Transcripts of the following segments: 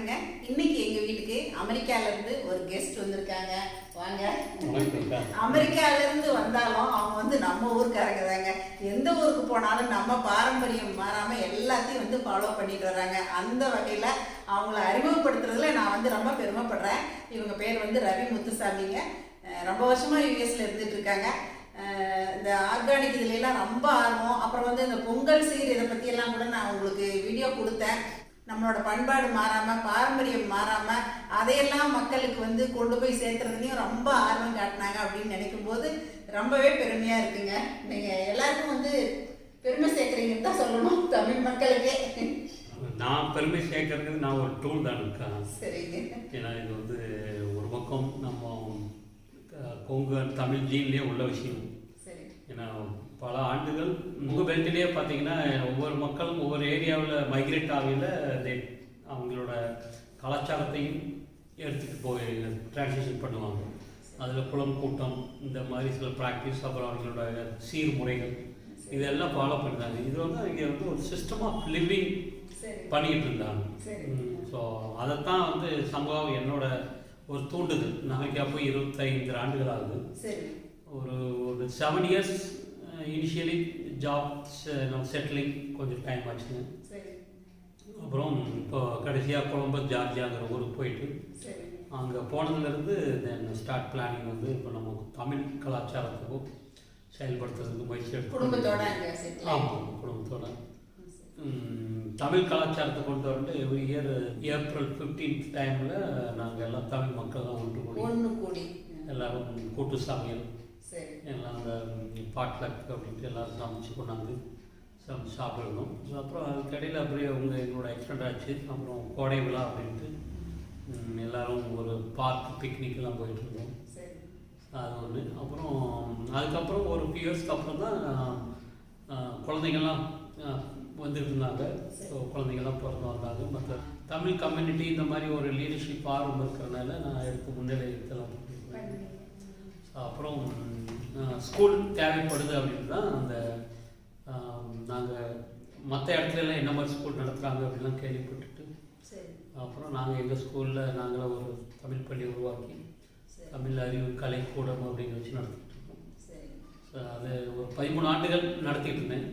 வணக்கங்க. இன்னைக்கு எங்க வீட்டுக்கு அமெரிக்கால இருந்து ஒரு கெஸ்ட் வந்திருக்காங்க. வாங்க. அமெரிக்கால இருந்து வந்தாலும் அவங்க வந்து நம்ம ஊருக்காரங்க தாங்க. எந்த ஊருக்கு போனாலும் நம்ம பாரம்பரியம் மாறாம எல்லாத்தையும் வந்து ஃபாலோ பண்ணிட்டு வர்றாங்க அந்த வகையில அவங்கள அறிமுகப்படுத்துறதுல நான் வந்து ரொம்ப பெருமைப்படுறேன். இவங்க பேர் வந்து ரவி முத்துசாமிங்க. ரொம்ப வருஷமா யூஎஸ்ல இருந்துட்டு இருக்காங்க. இந்த ஆர்கானிக் இதுல எல்லாம் ரொம்ப ஆர்வம். அப்புறம் வந்து இந்த பொங்கல் சீர் இதை பத்தி எல்லாம் கூட நான் உங்களுக்கு வீடியோ கொடுத்தேன். நம்மளோட பண்பாடு மாறாம பாரம்பரியம் மாறாம அதையெல்லாம் மக்களுக்கு வந்து கொண்டு போய் சேர்த்துறதுலையும் ரொம்ப ஆர்வம் காட்டினாங்க அப்படின்னு நினைக்கும் போது ரொம்பவே பெருமையா இருக்குங்க. நீங்க எல்லாருக்கும் வந்து பெருமை சேர்க்குறீங்கன்னு தான் சொல்லணும் தமிழ் மக்களுக்கே. நான் பெருமை சேர்க்கறதுக்கு நான் ஒரு டூல் தான் இருக்கேன். சரிங்க. ஏன்னா இது வந்து ஒரு பக்கம் நம்ம கொங்கு தமிழ் ஜீன்லேயே உள்ள விஷயம். சரி. ஏன்னா பல ஆண்டுகள் உங்கள் பெல்ட்டிலே பார்த்தீங்கன்னா ஒவ்வொரு மக்களும் ஒவ்வொரு ஏரியாவில் மைக்ரேட் ஆகையில் அவங்களோட கலாச்சாரத்தையும் எடுத்துகிட்டு போய் டிரான்ஸ்லேஷன் பண்ணுவாங்க. அதில் குளம் கூட்டம் இந்த மாதிரி சில ப்ராக்டிஸ் அப்புறம் அவங்களோட சீர்முறைகள் இதெல்லாம் ஃபாலோ பண்ணுறாங்க இது வந்து இங்கே வந்து ஒரு சிஸ்டம் ஆஃப் லிவிங் பண்ணிக்கிட்டு இருந்தாங்க. ஸோ அதைத்தான் வந்து சம்பவம் என்னோட ஒரு தூண்டுதல். நாளைக்கு போய் இருபத்தைந்து ஆண்டுகள் ஆகுது. ஒரு ஒரு seven years initially job settling கொஞ்சம் டைம் ஆச்சுங்க. அப்புறம் இப்போ கடைசியாக கொலம்பஸ் ஜார்ஜியாங்கிற ஊருக்கு போயிட்டு அங்கே போனதுலேருந்து தென் ஸ்டார்ட் பிளானிங் வந்து இப்போ நம்ம தமிழ் கலாச்சாரத்துக்கும் செயல்படுத்துறதுக்கு முயற்சி எடுத்து ஆமாம் குடும்பத்தோட. தமிழ் கலாச்சாரத்தை கொண்டு வந்துட்டு எவ்ரி இயர் ஏப்ரல் ஃபிஃப்டீன்த் டைமில் நாங்கள் எல்லாம் தமிழ் மக்கள் தான் ஒன்று கூடி. எல்லாரும் கூட்டு சமையல் எல்லாம் அந்த பாட்லக் அப்படின்ட்டு எல்லாரும் சமைச்சு கொண்டாந்து சமைச்சு சாப்பிடணும். அப்புறம் அதுக்கடையில் அப்படியே அவங்க எங்களோட எக்ஸ்டெண்ட் ஆச்சு. அப்புறம் கோடை விழா அப்படின்ட்டு எல்லோரும் ஒரு பார்க் பிக்னிக்லாம் போயிட்டுருந்தோம் அது ஒன்று அப்புறம் அதுக்கப்புறம் ஒரு ஃபியூ இயர்ஸ்க்கு அப்புறம் தான் குழந்தைங்கள்லாம் வந்துட்டு இருந்தாங்க. ஸோ குழந்தைங்கள்லாம் பிறந்து வந்தாங்க. மற்ற தமிழ் கம்யூனிட்டி இந்த மாதிரி ஒரு லீடர்ஷிப் ஆர்வம் இருக்கிறனால நான் எடுத்து முன்னிலை இதெல்லாம் ஸோ அப்புறம் ஸ்கூல் தேவைப்படுது அப்படின்னு தான் அந்த நாங்கள் மற்ற இடத்துல எல்லாம் என்ன மாதிரி ஸ்கூல் நடத்துகிறாங்க அப்படிலாம் கேள்விப்பட்டுட்டு அப்புறம் நாங்கள் எங்கள் ஸ்கூலில் நாங்களே ஒரு தமிழ் பள்ளி உருவாக்கி தமிழ் அறிவு கலைக்கூடம் அப்படின்னு வச்சு நடத்திட்டு இருக்கோம். அது ஒரு பதிமூணு ஆண்டுகள் நடத்திட்டு இருந்தேன்.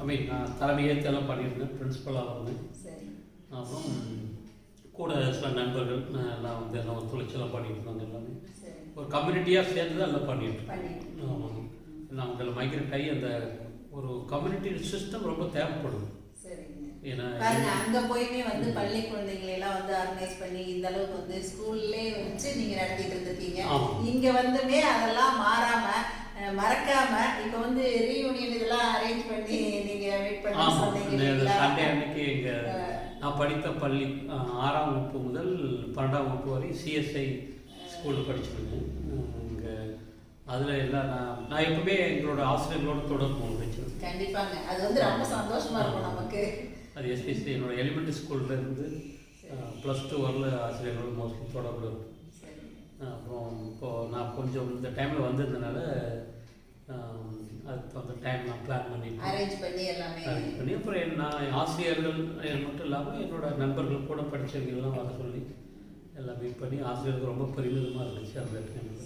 ஐ மீன் நான் தலைமையேற்றெல்லாம் பண்ணியிருந்தேன் பிரின்ஸிபலாக இருந்தேன் அப்புறம் கூட சில நண்பர்கள் எல்லாம் வந்து எல்லாம் ஒத்துழைச்செல்லாம் பண்ணிட்டு இருந்தாங்க எல்லாமே. ஒரு கம்யூனிட்டியாக சேர்ந்து தான் எல்லாம் பண்ணிட்டு ஆமாம் நான் உங்களை மைக்ரேட் ஆகி அந்த ஒரு கம்யூனிட்டி சிஸ்டம் ரொம்ப ஏன்னா பாருங்க அங்க போயுமே வந்து பள்ளி குழந்தைகளை எல்லாம் வந்து ஆர்கனைஸ் பண்ணி இந்த அளவுக்கு வந்து ஸ்கூல்லே வச்சு நீங்க நடத்திட்டு இருந்திருக்கீங்க. இங்க வந்துமே அதெல்லாம் மாறாம மறக்காம இப்ப வந்து ரீயூனியன் இதெல்லாம் அரேஞ்ச் பண்ணி நீங்க வெயிட் பண்ணி சொன்னீங்க நான் படித்த பள்ளி ஆறாம் வகுப்பு முதல் பன்னெண்டாம் வகுப்பு வரை சிஎஸ்ஐ ஸ்கூலில் படிச்சிருந்தேன். இங்கே அதில் எல்லாம் நான் நான் எப்பவுமே எங்களோட ஆசிரியர்களோட தொடர்பு வச்சிருக்கேன் கண்டிப்பாங்க. அது வந்து ரொம்ப சந்தோஷமா இருக்கும் நமக்கு. அது எஸ்பெஷலி என்னோட எலிமெண்ட்ரி ஸ்கூல்ல இருந்து ப்ளஸ் டூ வரல ஆசிரியர்களோட மோஸ்ட்லி தொடர்பு இருக்கும் அப்புறம் இப்போது நான் கொஞ்சம் இந்த டைமில் வந்திருந்தனால அதுக்கு அந்த டைம் நான் பிளான் பண்ணிட்டு அரேஞ்ச் பண்ணி எல்லாமே அரேஞ்ச் பண்ணி அப்புறம் என் நான் ஆசிரியர்கள் மட்டும் இல்லாமல் என்னோட நண்பர்கள் கூட படித்தவங்கெல்லாம் வர சொல்லி எல்லாம் பண்ணி ஆசிரியருக்கு ரொம்ப பெருமிதமாக இருந்துச்சு அந்த டைமில்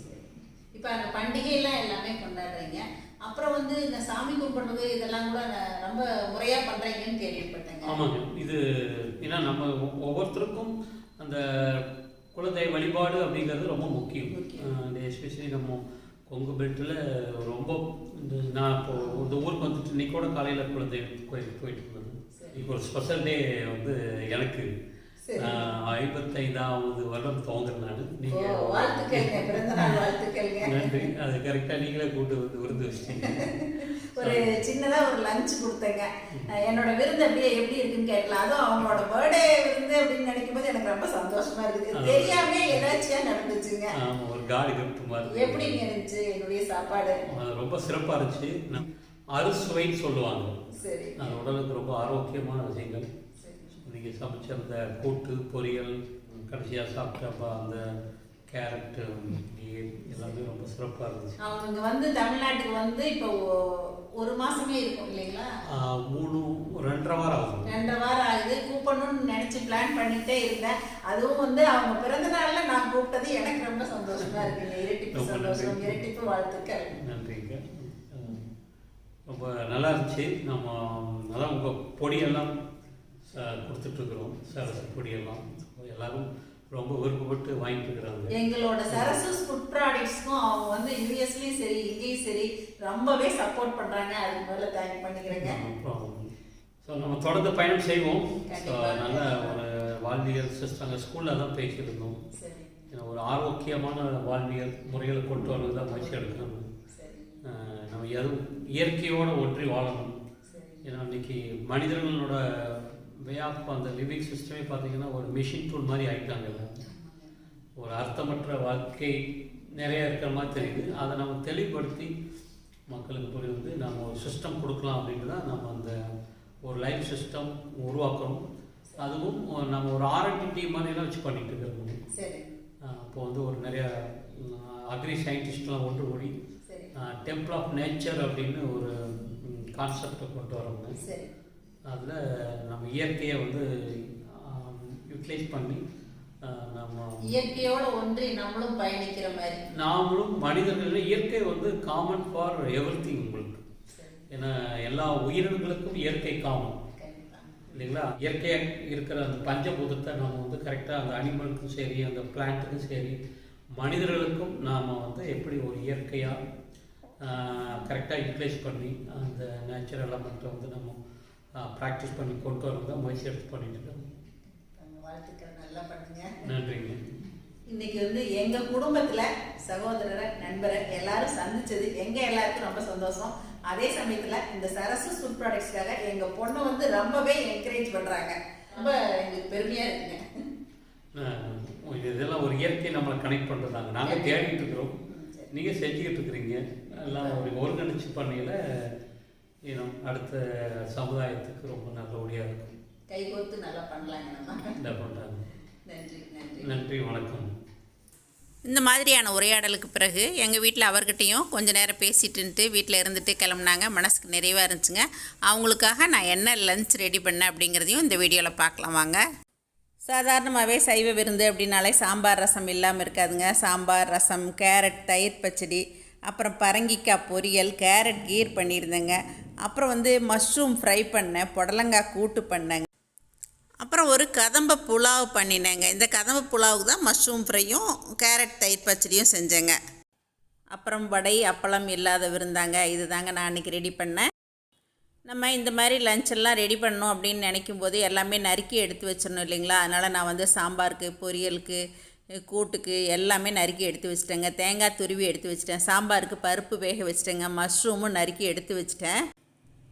இப்ப அந்த பண்டிகை எல்லாம் கொண்டாடுறீங்க. அப்புறம் வந்து இந்த சாமி கும்பிடுறது இதெல்லாம் கூட ரொம்ப முறையா பண்றீங்கன்னு கேள்விப்பட்டேங்க. ஆமாங்க. இது ஏன்னா நம்ம ஒவ்வொருத்தருக்கும் அந்த குலதெய்வ வழிபாடு அப்படிங்கிறது ரொம்ப முக்கியம். முக்கியம். எஸ்பெஷலி நம்ம கொங்கு பெல்ட்டில் ரொம்ப இந்த நான் இப்போ இந்த ஊருக்கு வந்துட்டு இன்னைக்கு கூட காலையில் குலதெய்வ கோயிலுக்கு போயிட்டு இருந்தேன் சரி. இப்போ ஒரு ஸ்பெஷல் டே வந்து எனக்கு. ஐம்பத்தைந்தாவது வருடம் துவங்குறேன் நான் நீங்கள் நன்றி. அது கரெக்டாக நீங்களே கூட்டு வந்து விருந்து வச்சிட்டீங்க. ஒரு சின்னதா ஒரு லஞ்ச் கொடுத்தேங்க. என்னோட விருந்து அப்படியே எப்படி இருக்குன்னு கேட்கலாம். அதுவும் அவங்களோட பர்த்டே விருந்து அப்படின்னு நினைக்கும் போது எனக்கு ரொம்ப சந்தோஷமா இருக்குது. தெரியாம ஏதாச்சியா நடந்துச்சுங்க. ஒரு காடி எப்படிங்க இருந்துச்சு என்னுடைய சாப்பாடு? ரொம்ப சிறப்பாக இருந்துச்சு. அறுசுவைன்னு சொல்லுவாங்க. சரி. உடலுக்கு ரொம்ப ஆரோக்கியமான விஷயங்கள். நீங்கள் சமைச்ச அந்த கூட்டு பொரியல் கடைசியாக சாப்பிட்டப்ப அந்த கேரட்டு நீர் எல்லாமே ரொம்ப சிறப்பாக இருந்துச்சு. அவங்க வந்து தமிழ்நாட்டுக்கு வந்து இப்போ ஒரு மாசமே இருக்கும் இல்லைங்களா? மூணு ரெண்டரை வாரம் ஆகுது ரெண்டரை வாரம் ஆகுது. கூப்பிடணும்னு நினைச்சு பிளான் பண்ணிட்டே இருந்தேன். அதுவும் வந்து அவங்க பிறந்த நாள்ல நான் கூப்பிட்டது எனக்கு ரொம்ப சந்தோஷமா இருக்குங்க இரட்டிப்பு சந்தோஷம். இரட்டிப்பு வாழ்த்துக்கள். நன்றிங்க. ரொம்ப நல்லா இருந்துச்சு. நம்ம அதான் உங்கள் பொடியெல்லாம் கொடுத்துட்ருக்குறோம் சரசு பொடியெல்லாம். எல்லாரும் ரொம்ப விருப்பப்பட்டு வாங்கிட்டு இருக்கிறாங்க எங்களோட சரசஸ் ஃபுட் ப்ராடக்ட்ஸ்க்கும் அவங்க வந்து யூஎஸ்லயும் சரி இங்கேயும் சரி ரொம்பவே சப்போர்ட் பண்றாங்க. அதுக்கு முதல்ல தேங்க் பண்ணிக்கிறேங்க. ஸோ நம்ம தொடர்ந்து பயணம் செய்வோம். ஸோ. நல்ல ஒரு வாழ்வியல் சிஸ்டம் ஸ்கூலில் தான் பேசியிருந்தோம். ஒரு ஆரோக்கியமான வாழ்வியல் முறைகளை கொண்டு வரது தான் முயற்சி எடுக்கணும். நம்ம எதுவும் இயற்கையோடு ஒன்றி வாழணும். ஏன்னா இன்னைக்கு மனிதர்களோட வே ஆஃப் அந்த லிவிங் சிஸ்டமே பார்த்தீங்கன்னா ஒரு மிஷின் டூல் மாதிரி ஆயிட்டாங்கல்ல. ஒரு அர்த்தமற்ற வாழ்க்கை நிறைய இருக்கிற மாதிரி தெரியுது. அதை நம்ம தெளிவுபடுத்தி மக்களுக்கு புரிந்து நம்ம ஒரு சிஸ்டம் கொடுக்கலாம் அப்படின்னு தான் நம்ம அந்த ஒரு லைஃப் சிஸ்டம் உருவாக்குறோம் அதுவும் நம்ம ஒரு ஆர்என்டி டீம் மாதிரிலாம் வச்சு பண்ணிட்டு இருக்கிறோம் சரி. அப்போ வந்து ஒரு நிறைய அக்ரி சயின்டிஸ்ட்லாம் ஒன்று கூடி டெம்பிள் ஆஃப் நேச்சர் அப்படின்னு ஒரு கான்செப்டை கொண்டு வரோங்க அதில் நம்ம இயற்கையை வந்து யூட்டிலைஸ் பண்ணி நம்ம இயற்கையோட ஒன்றி நம்மளும் பயணிக்கிற மாதிரி. நாமளும் மனிதர்கள் இயற்கை வந்து காமன் ஃபார் எவ்ரி உங்களுக்கு ஏன்னா எல்லா உயிரினங்களுக்கும் இயற்கை காமன் இல்லைங்களா? இயற்கையாக இருக்கிற அந்த பஞ்சபூதத்தை நம்ம வந்து கரெக்டாக அந்த அனிமலுக்கும் சரி அந்த பிளான்ட்டுக்கும் சரி மனிதர்களுக்கும் நாம் வந்து எப்படி ஒரு இயற்கையாக கரெக்டாக யூட்டிலைஸ் பண்ணி அந்த நேச்சுரல் எலமெண்ட்டை வந்து நம்ம ப்ராக்டிஸ் பண்ணி கொண்டு வரணும் தான் முயற்சி எடுத்து பண்ணிட்டு வாழ்த்துக்கள் நல்லா பண்ணுங்க. நன்றிங்க. இன்னைக்கு வந்து எங்க குடும்பத்துல சகோதரரை நண்பரை எல்லாரும் சந்திச்சது எங்க எல்லாருக்கும் ரொம்ப சந்தோஷம். அதே சமயத்துல இந்த சரசு ஃபுட் ப்ராடக்ட்ஸ்க்காக எங்க பொண்ணு வந்து ரொம்பவே என்கரேஜ் பண்றாங்க. ரொம்ப எங்களுக்கு பெருமையா இருக்குங்க. இதெல்லாம் ஒரு இயற்கை நம்மளை கனெக்ட் பண்ணுறதாங்க நாங்கள் தேடிட்டு இருக்கிறோம். நீங்கள் செஞ்சுக்கிட்டு இருக்கிறீங்க. எல்லாம் ஒரு ஒருங்கிணைச்சு பண்ணையில் இன்னும் அடுத்த சமுதாயத்துக்கு ரொம்ப நல்லபடியாக இருக்கும். கை கோர்த்து நல்லா பண்ணலாங்க நம்ம. பண்ணுறாங்க நன்றி நன்றி. நன்றி வணக்கம். இந்த மாதிரியான உரையாடலுக்கு பிறகு எங்கள் வீட்டில் அவர்கிட்டையும் கொஞ்ச நேரம் பேசிட்டுன்ட்டு வீட்டில் இருந்துட்டு கிளம்புனாங்க. மனசுக்கு நிறைவாக இருந்துச்சுங்க. அவங்களுக்காக நான் என்ன லஞ்ச் ரெடி பண்ணேன் அப்படிங்கிறதையும் இந்த வீடியோவில் பார்க்கலாம் வாங்க. சாதாரணமாகவே சைவ விருந்து அப்படின்னாலே சாம்பார் ரசம் இல்லாமல் இருக்காதுங்க. சாம்பார் ரசம் கேரட் தயிர் பச்சடி அப்புறம் பரங்கிக்காய் பொரியல் கேரட் கீர் பண்ணியிருந்தேங்க. அப்புறம் வந்து மஷ்ரூம் ஃப்ரை பண்ணேன் புடலங்காய் கூட்டு பண்ணேங்க. அப்புறம் ஒரு கதம்ப புலாவ் பண்ணினேங்க. இந்த கதம்ப புலாவுக்கு தான் மஷ்ரூம் ஃப்ரையும் கேரட் தயிர் பச்சடியும் செஞ்சேங்க. அப்புறம் வடை அப்பளம் இல்லாத விருந்தாங்க. இது தாங்க நான் அன்றைக்கி ரெடி பண்ணேன். நம்ம இந்த மாதிரி லஞ்செல்லாம் ரெடி பண்ணணும் அப்படின்னு நினைக்கும் போது எல்லாமே நறுக்கி எடுத்து வச்சிடணும் இல்லைங்களா? அதனால் நான் வந்து சாம்பாருக்கு பொரியலுக்கு கூட்டுக்கு எல்லாமே நறுக்கி எடுத்து வச்சிட்டேங்க. தேங்காய் துருவி எடுத்து வச்சிட்டேன். சாம்பாருக்கு பருப்பு வேக வச்சிட்டேங்க. மஷ்ரூமும் நறுக்கி எடுத்து வச்சிட்டேன்.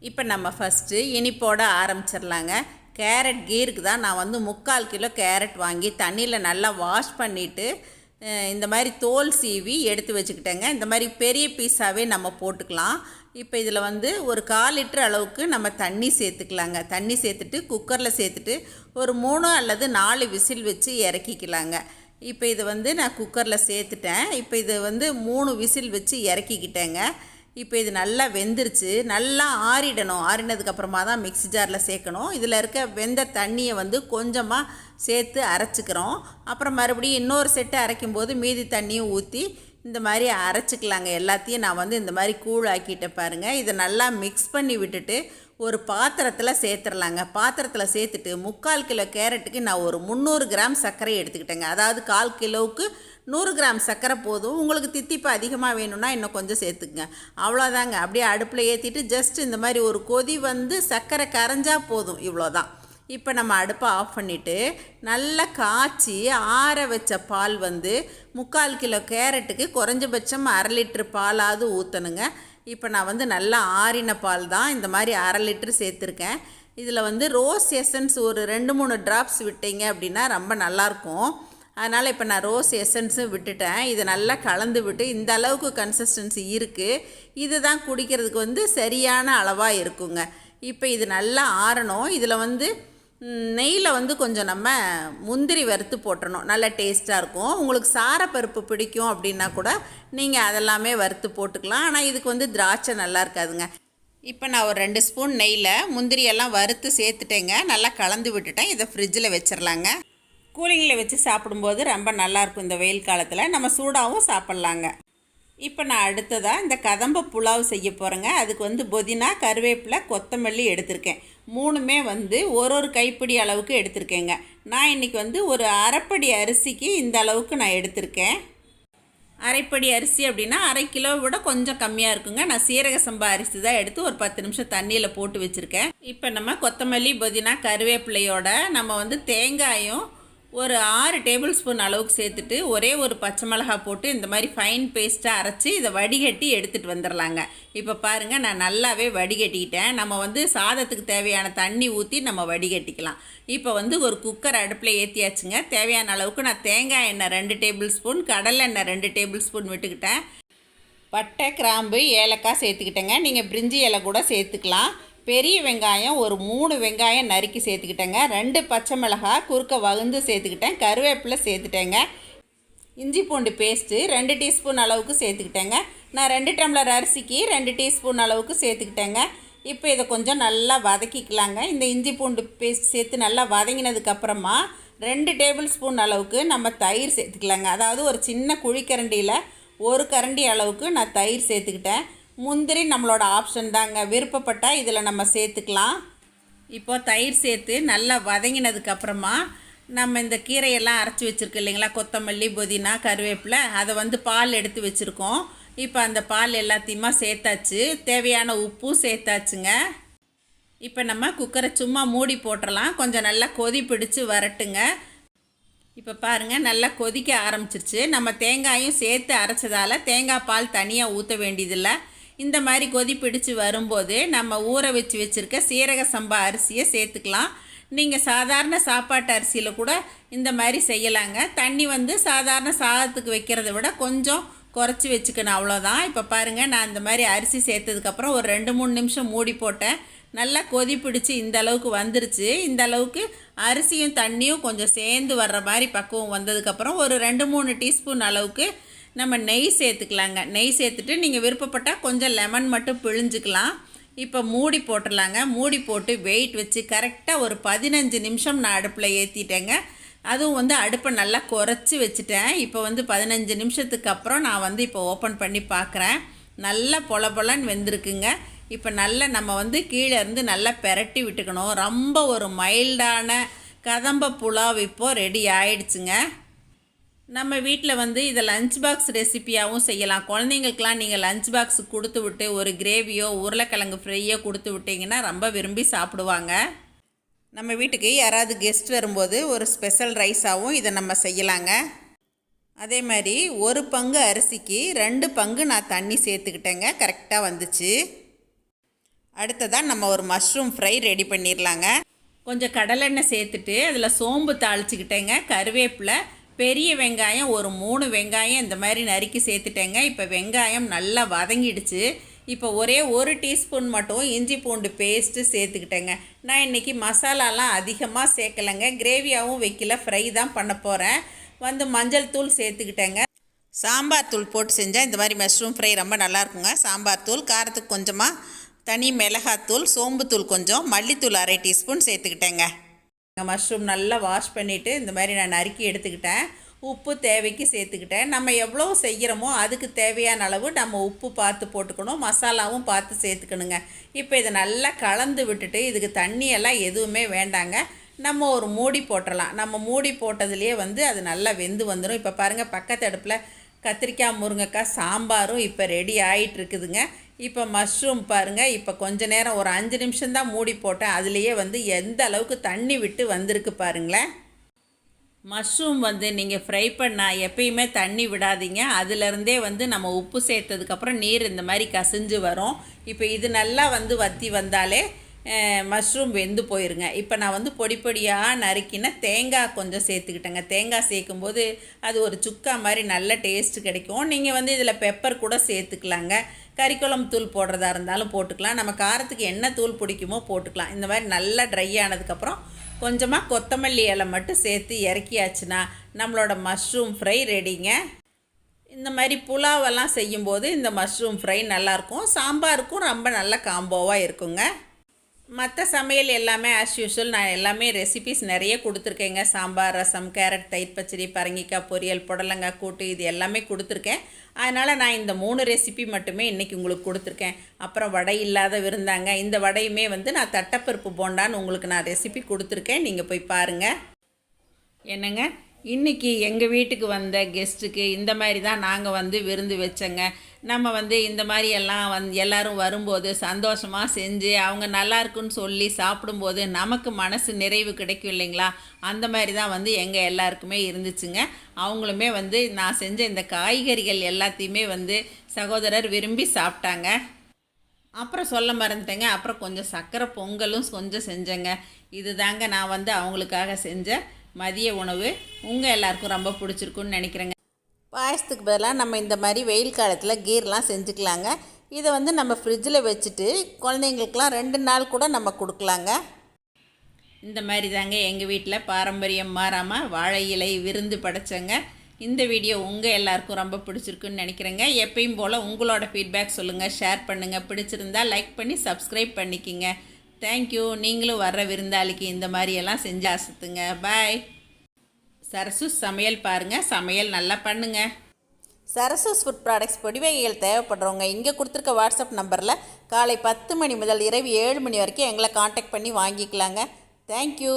இப்போ நம்ம ஃபஸ்ட்டு இனிப்போட ஆரம்பிச்சிடலாங்க கேரட் கீருக்கு தான் நான் வந்து முக்கால் கிலோ கேரட் வாங்கி தண்ணியில் நல்லா வாஷ் பண்ணிவிட்டு இந்த மாதிரி தோல் சீவி எடுத்து வச்சுக்கிட்டேங்க. இந்த மாதிரி பெரிய பீஸாகவே நம்ம போட்டுக்கலாம். இப்போ இதில் வந்து ஒரு கால் லிட்டர் அளவுக்கு நம்ம தண்ணி சேர்த்துக்கலாங்க. தண்ணி சேர்த்துட்டு குக்கரில் சேர்த்துட்டு ஒரு மூணு அல்லது நாலு விசில் வச்சு இறக்கிக்கலாங்க. இப்போ இது வந்து நான் குக்கரில் சேர்த்துட்டேன். இப்போ இது வந்து மூணு விசில் வச்சு இறக்கிக்கிட்டேங்க. இப்போ இது நல்லா வெந்துருச்சு. நல்லா ஆறிடணும். ஆறினதுக்கப்புறமா தான் மிக்ஸி ஜாரில் சேர்க்கணும். இதில் இருக்க வெந்த தண்ணியை வந்து கொஞ்சமாக சேர்த்து அரைச்சிக்கிறோம். அப்புறம் மறுபடியும் இன்னொரு செட்டு அரைக்கும் போது மீதி தண்ணியும் ஊற்றி இந்த மாதிரி அரைச்சிக்கலாங்க. எல்லாத்தையும் நான் வந்து இந்த மாதிரி கூழ் ஆக்கிட்டேன் பாருங்கள் இதை நல்லா மிக்ஸ் பண்ணி விட்டுட்டு ஒரு பாத்திரத்தில் சேர்த்துடலாங்க பாத்திரத்தில் சேர்த்துட்டு முக்கால் கிலோ கேரட்டுக்கு நான் ஒரு முந்நூறு கிராம் சர்க்கரை எடுத்துக்கிட்டேங்க. அதாவது கால் கிலோவுக்கு நூறு கிராம் சர்க்கரை போதும். உங்களுக்கு தித்திப்பு அதிகமாக வேணும்னா இன்னும் கொஞ்சம் சேர்த்துக்குங்க. அவ்வளோதாங்க. அப்படியே அடுப்பில் ஏற்றிட்டு ஜஸ்ட் இந்த மாதிரி ஒரு கொதி வந்து சர்க்கரை கரைஞ்சால் போதும். இவ்வளோதான். இப்போ நம்ம அடுப்பை ஆஃப் பண்ணிவிட்டு நல்லா காய்ச்சி ஆற வச்ச பால் வந்து முக்கால் கிலோ கேரட்டுக்கு குறைஞ்சபட்சம் அரை லிட்ரு பாலாவது ஊற்றணுங்க இப்போ நான் வந்து நல்லா ஆறின பால் தான் இந்த மாதிரி அரை லிட்ரு சேர்த்துருக்கேன். இதில் வந்து ரோஸ் எசன்ஸ் ஒரு ரெண்டு மூணு ட்ராப்ஸ் விட்டீங்க அப்படின்னா ரொம்ப நல்லாயிருக்கும். அதனால் இப்போ நான் ரோஸ் எசன்ஸும் விட்டுட்டேன். இதை நல்லா கலந்து விட்டு இந்த அளவுக்கு கன்சிஸ்டன்சி இருக்குது இது தான் குடிக்கிறதுக்கு வந்து சரியான அளவாக இருக்குங்க. இப்போ இது நல்லா ஆறணும். இதில் வந்து நெய்யில் வந்து கொஞ்சம் நம்ம முந்திரி வறுத்து போட்டணும் நல்ல டேஸ்ட்டாக இருக்கும். உங்களுக்கு சாரப்பருப்பு பிடிக்கும் அப்படின்னா கூட நீங்கள் அதெல்லாமே வறுத்து போட்டுக்கலாம். ஆனால் இதுக்கு வந்து திராட்சை நல்லா இருக்காதுங்க. இப்போ நான் ஒரு ரெண்டு ஸ்பூன் நெய்யில் முந்திரி எல்லாம் வறுத்து சேர்த்துட்டேங்க. நல்லா கலந்து விட்டுட்டேன். இதை ஃப்ரிட்ஜில் வச்சிடலாங்க கூலிங்கில் வச்சு சாப்பிடும்போது ரொம்ப நல்லாயிருக்கும் இந்த வெயில் காலத்தில். நம்ம சூடாகவும் சாப்பிட்லாங்க. இப்போ நான் அடுத்ததாக இந்த கதம்ப புலாவ் செய்ய போகிறேங்க அதுக்கு வந்து புதினா கருவேப்பிலை கொத்தமல்லி எடுத்திருக்கேன். மூணுமே வந்து ஒரு ஒரு கைப்பிடி அளவுக்கு எடுத்திருக்கேங்க. நான் இன்றைக்கி வந்து ஒரு அரைப்படி அரிசிக்கு இந்த அளவுக்கு நான் எடுத்திருக்கேன். அரைப்படி அரிசி அப்படின்னா அரை கிலோ விட கொஞ்சம் கம்மியாக இருக்குங்க. நான் சீரக சம்பா அரிசி தான் எடுத்து ஒரு பத்து நிமிஷம் தண்ணியில் போட்டு வச்சுருக்கேன். இப்போ நம்ம கொத்தமல்லி புதினா கருவேப்பிலையோட நம்ம வந்து தேங்காயும் ஒரு ஆறு டேபிள் ஸ்பூன் அளவுக்கு சேர்த்துட்டு ஒரே ஒரு பச்சை மிளகா போட்டு இந்த மாதிரி ஃபைன் பேஸ்ட்டாக அரைச்சி இதை வடிகட்டி எடுத்துகிட்டு வந்துடலாங்க இப்போ பாருங்கள் நான் நல்லாவே வடிகட்டிக்கிட்டேன் நம்ம வந்து சாதத்துக்கு தேவையான தண்ணி ஊற்றி நம்ம வடிகட்டிக்கலாம். இப்போ வந்து ஒரு குக்கர் அடுப்பில் ஏற்றியாச்சுங்க தேவையான அளவுக்கு நான் தேங்காய் எண்ணெய் ரெண்டு டேபிள் ஸ்பூன் கடலை எண்ணெய் ரெண்டு டேபிள் ஸ்பூன் விட்டுக்கிட்டேன். பட்டை கிராம்பு ஏலக்காய் சேர்த்துக்கிட்டேங்க. நீங்கள் பிரிஞ்சி இலை கூட சேர்த்துக்கலாம். பெரிய வெங்காயம் ஒரு மூணு வெங்காயம் நறுக்கி சேர்த்துக்கிட்டேங்க. ரெண்டு பச்சை மிளகாய் குறுக்க வகுந்து சேர்த்துக்கிட்டேன். கருவேப்பிலை சேர்த்துட்டேங்க. இஞ்சி பூண்டு பேஸ்ட்டு ரெண்டு டீஸ்பூன் அளவுக்கு சேர்த்துக்கிட்டேங்க. நான் ரெண்டு டம்ளர் அரிசிக்கு ரெண்டு டீஸ்பூன் அளவுக்கு சேர்த்துக்கிட்டேங்க. இப்போ இதை கொஞ்சம் நல்லா வதக்கிக்கலாங்க. இந்த இஞ்சி பூண்டு பேஸ்ட் சேர்த்து நல்லா வதங்கினதுக்கப்புறமா ரெண்டு டேபிள் ஸ்பூன் அளவுக்கு நம்ம தயிர் சேர்த்துக்கலாங்க. அதாவது ஒரு சின்ன குழிக்கரண்டியில் ஒரு கரண்டி அளவுக்கு நான் தயிர் சேர்த்துக்கிட்டேன். முந்திரி நம்மளோட ஆப்ஷன் தாங்க. விருப்பப்பட்டால் இதில் நம்ம சேர்த்துக்கலாம். இப்போ தயிர் சேர்த்து நல்லா வதங்கினதுக்கப்புறமா நம்ம இந்த கீரையெல்லாம் அரைச்சி வச்சுருக்கோம் இல்லைங்களா? கொத்தமல்லி புதினா கருவேப்பிலை அதை வந்து பால் எடுத்து வச்சுருக்கோம். இப்போ அந்த பால் எல்லாத்தையுமா சேர்த்தாச்சு. தேவையான உப்பும் சேர்த்தாச்சுங்க. இப்போ நம்ம குக்கரை சும்மா மூடி போட்டுடலாம் கொஞ்சம் நல்லா கொதி பிடிச்சி வரட்டுங்க. இப்போ பாருங்கள் நல்லா கொதிக்க ஆரம்பிச்சிருச்சு. நம்ம தேங்காயும் சேர்த்து அரைச்சதால் தேங்காய் பால் தனியாக ஊற்ற வேண்டியதில்லை. இந்த மாதிரி கொதி பிடிச்சு வரும்போது நம்ம ஊற வச்சு வச்சுருக்க சீரக சம்பா அரிசியை சேர்த்துக்கலாம். நீங்கள் சாதாரண சாப்பாட்டு அரிசியில் கூட இந்த மாதிரி செய்யலாங்க. தண்ணி வந்து சாதாரண சாதத்துக்கு வைக்கிறத விட கொஞ்சம் குறைச்சி வச்சுக்கணும் அவ்வளோதான் இப்போ பாருங்கள் நான் இந்த மாதிரி அரிசி சேர்த்ததுக்கப்புறம் ஒரு ரெண்டு மூணு நிமிஷம் மூடி போட்டேன். நல்லா கொதி பிடிச்சி இந்த அளவுக்கு வந்துருச்சு. இந்த அளவுக்கு அரிசியும் தண்ணியும் கொஞ்சம் சேர்ந்து வர்ற மாதிரி பக்குவம் வந்ததுக்கப்புறம் ஒரு ரெண்டு மூணு டீஸ்பூன் அளவுக்கு நம்ம நெய் சேர்த்துக்கலாங்க. நெய் சேர்த்துட்டு நீங்கள் விருப்பப்பட்டால் கொஞ்சம் லெமன் மட்டும் பிழிஞ்சுக்கலாம். இப்போ மூடி போட்டுடலாங்க. மூடி போட்டு வெயிட் வச்சு கரெக்டாக ஒரு பதினஞ்சு நிமிஷம் நான் அடுப்பில் ஏற்றிட்டேங்க அதுவும் வந்து அடுப்பை நல்லா குறைச்சி வச்சுட்டேன். இப்போ வந்து பதினஞ்சு நிமிஷத்துக்கு அப்புறம் நான் வந்து இப்போ ஓப்பன் பண்ணி பார்க்குறேன் நல்லா பொல பொலன்னு வெந்திருக்குங்க. இப்போ நல்லா நம்ம வந்து கீழே இருந்து நல்லா பெரட்டி விட்டுக்கணும். ரொம்ப ஒரு மைல்டான கதம்ப புலாவ் இப்போது ரெடி ஆயிடுச்சுங்க. நம்ம வீட்டில் வந்து இதை லஞ்ச் பாக்ஸ் ரெசிப்பியாகவும் செய்யலாம். குழந்தைங்களுக்கெலாம் நீங்கள் லஞ்ச் பாக்ஸ் கொடுத்து விட்டு ஒரு கிரேவியோ உருளைக்கிழங்கு ஃப்ரையோ கொடுத்து விட்டிங்கன்னா ரொம்ப விரும்பி சாப்பிடுவாங்க. நம்ம வீட்டுக்கு யாராவது கெஸ்ட் வரும்போது ஒரு ஸ்பெஷல் ரைஸாகவும் இதை நம்ம செய்யலாங்க. அதே மாதிரி ஒரு பங்கு அரிசிக்கு ரெண்டு பங்கு நான் தண்ணி சேர்த்துக்கிட்டேங்க. கரெக்டாக வந்துச்சு. அடுத்ததாக நம்ம ஒரு மஷ்ரூம் ஃப்ரை ரெடி பண்ணிடலாங்க கொஞ்சம் கடலெண்ணெய் சேர்த்துட்டு அதில் சோம்பு தாளிச்சுக்கிட்டேங்க. கருவேப்பிலை பெரிய வெங்காயம் ஒரு மூணு வெங்காயம் இந்த மாதிரி நறுக்கி சேர்த்துட்டேங்க. இப்போ வெங்காயம் நல்லா வதங்கிடுச்சு. இப்போ ஒரே ஒரு டீஸ்பூன் மட்டும் இஞ்சி பூண்டு பேஸ்ட்டு சேர்த்துக்கிட்டேங்க. நான் இன்றைக்கி மசாலாலாம் அதிகமாக சேர்க்கலைங்க. கிரேவியாகவும் வைக்கல. ஃப்ரை தான் பண்ண போகிறேன் வந்து மஞ்சள் தூள் சேர்த்துக்கிட்டேங்க. சாம்பார் தூள் போட்டு செஞ்சால் இந்த மாதிரி மஷ்ரூம் ஃப்ரை ரொம்ப நல்லாயிருக்குங்க சாம்பார் தூள் காரத்துக்கு கொஞ்சமாக தனி மிளகாத்தூள் சோம்புத்தூள் கொஞ்சம் மல்லித்தூள் அரை டீஸ்பூன் சேர்த்துக்கிட்டேங்க. மஷ்ரூம் நல்லா வாஷ் பண்ணிவிட்டு இந்த மாதிரி நான் நறுக்கி எடுத்துக்கிட்டேன். உப்பு தேவைக்கு சேர்த்துக்கிட்டேன். நம்ம எவ்வளோ செய்கிறோமோ அதுக்கு தேவையான அளவு நம்ம உப்பு பார்த்து போட்டுக்கணும். மசாலாவும் பார்த்து சேர்த்துக்கணுங்க. இப்போ இதை நல்லா கலந்து விட்டுட்டு இதுக்கு தண்ணியெல்லாம் எதுவுமே வேண்டாங்க. நம்ம ஒரு மூடி போட்டுடலாம் நம்ம மூடி போட்டதுலேயே வந்து அது நல்லா வெந்து வந்துடும் இப்போ பாருங்கள் பக்கத்து அடுப்பில் கத்திரிக்காய் முருங்கைக்காய் சாம்பாரும் இப்போ ரெடி ஆகிட்டு இருக்குதுங்க இப்போ மஷ்ரூம் பாருங்கள் இப்போ கொஞ்ச நேரம் ஒரு அஞ்சு நிமிஷம் தான் மூடி போட்டேன். அதுலேயே வந்து எந்த அளவுக்கு தண்ணி விட்டு வந்திருக்கு பாருங்களேன். மஷ்ரூம் வந்து நீங்கள் ஃப்ரை பண்ணால் எப்பயுமே தண்ணி விடாதீங்க. அதுலேருந்தே வந்து நம்ம உப்பு சேர்த்ததுக்கப்புறம் நீர் இந்த மாதிரி கசிஞ்சு வரும். இப்போ இது நல்லா வந்து வற்றி வந்தாலே மஷ்ரூம் வெந்து போயிருங்க. இப்போ நான் வந்து பொடி பொடியாக நறுக்கின தேங்காய் கொஞ்சம் சேர்த்துக்கிட்டேங்க. தேங்காய் சேர்க்கும்போது அது ஒரு சுக்கா மாதிரி நல்ல டேஸ்ட் கிடைக்கும். நீங்கள் வந்து இதில் பெப்பர் கூட சேர்த்துக்கலாங்க. கறிக்குழம்பு தூள் போடுறதா இருந்தாலும் போட்டுக்கலாம். நம்ம காரத்துக்கு என்ன தூள் பிடிக்குமோ போட்டுக்கலாம். இந்த மாதிரி நல்லா ட்ரை ஆனதுக்கப்புறம் கொஞ்சமாக கொத்தமல்லி இலை மட்டும் சேர்த்து இறக்கியாச்சுன்னா நம்மளோட மஷ்ரூம் ஃப்ரை ரெடிங்க இந்த மாதிரி புலாவெல்லாம் செய்யும்போது இந்த மஷ்ரூம் ஃப்ரை நல்லாயிருக்கும் சாம்பாருக்கும் ரொம்ப நல்ல காம்போவாக இருக்குங்க. மற்ற சமையல் எல்லாமே ஆஸ் யூஷுவல் நான் எல்லாமே ரெசிபிஸ் நிறைய கொடுத்துருக்கேங்க. சாம்பார் ரசம் கேரட் தயிர் பச்சடி பரங்கிக்காய் பொரியல் புடலங்காய் கூட்டு இது எல்லாமே கொடுத்துருக்கேன். அதனால் நான் இந்த மூணு ரெசிபி மட்டுமே இன்றைக்கி உங்களுக்கு கொடுத்துருக்கேன். அப்புறம் வடை இல்லாத விருந்தாங்க. இந்த வடையுமே வந்து நான் தட்டப்பருப்பு போண்டான்னு உங்களுக்கு நான் ரெசிபி கொடுத்துருக்கேன். நீங்கள் போய் பாருங்கள் என்னங்க? இன்றைக்கி எங்கள் வீட்டுக்கு வந்த கெஸ்ட்டுக்கு இந்த மாதிரி தான் நாங்கள் வந்து விருந்து வச்சோங்க. நம்ம வந்து இந்த மாதிரி எல்லாம் வந் எல்லோரும் வரும்போது சந்தோஷமாக செஞ்சு அவங்க நல்லா இருக்குன்னு சொல்லி சாப்பிடும்போது நமக்கு மனசு நிறைவு கிடைக்கும் இல்லைங்களா? அந்த மாதிரி தான் வந்து எங்கள் எல்லாருக்குமே இருந்துச்சுங்க. அவங்களுமே வந்து நான் செஞ்ச இந்த காய்கறிகள் எல்லாத்தையுமே வந்து சகோதரர் விரும்பி சாப்பிட்டாங்க. அப்புறம் சொல்ல மறந்துட்டேங்க. அப்புறம் கொஞ்சம் சர்க்கரை பொங்கலும் கொஞ்சம் செஞ்சேங்க. இது தாங்க நான் வந்து அவங்களுக்காக செஞ்ச மதிய உணவு. உங்கள் எல்லாருக்கும் ரொம்ப பிடிச்சிருக்குன்னு நினைக்கிறேங்க. பாயசத்துக்கு பதிலாக நம்ம இந்த மாதிரி வெயில் காலத்தில் கீர்லாம் செஞ்சுக்கலாங்க. இதை வந்து நம்ம ஃப்ரிட்ஜில் வச்சுட்டு குழந்தைங்களுக்கெலாம் ரெண்டு நாள் கூட நம்ம கொடுக்கலாங்க. இந்த மாதிரி தாங்க எங்கள் வீட்டில் பாரம்பரியம் மாறாமல் வாழை இலை விருந்து படைச்சங்க. இந்த வீடியோ உங்கள் எல்லாருக்கும் ரொம்ப பிடிச்சிருக்குன்னு நினைக்கிறேங்க. எப்பயும் போல் உங்களோட ஃபீட்பேக் சொல்லுங்கள் ஷேர் பண்ணுங்கள் பிடிச்சிருந்தா லைக் பண்ணி சப்ஸ்கிரைப் பண்ணிக்கிங்க. தேங்க்யூ நீங்களும் வர்ற விருந்தாளிக்கு இந்த மாதிரியெல்லாம் செஞ்சு ஆசத்துங்க பாய் சரசு சமையல் பாருங்கள் சமையல் நல்லா பண்ணுங்க. சரசூஸ் ஃபுட் ப்ராடக்ட்ஸ் பொடிவகைகள் தேவைப்படுறவங்க இங்கே கொடுத்துருக்க வாட்ஸ்அப் நம்பரில் காலை பத்து மணி முதல் இரவு ஏழு மணி வரைக்கும் எங்களை காண்டாக்ட் பண்ணி வாங்கிக்கலாங்க. தேங்க்யூ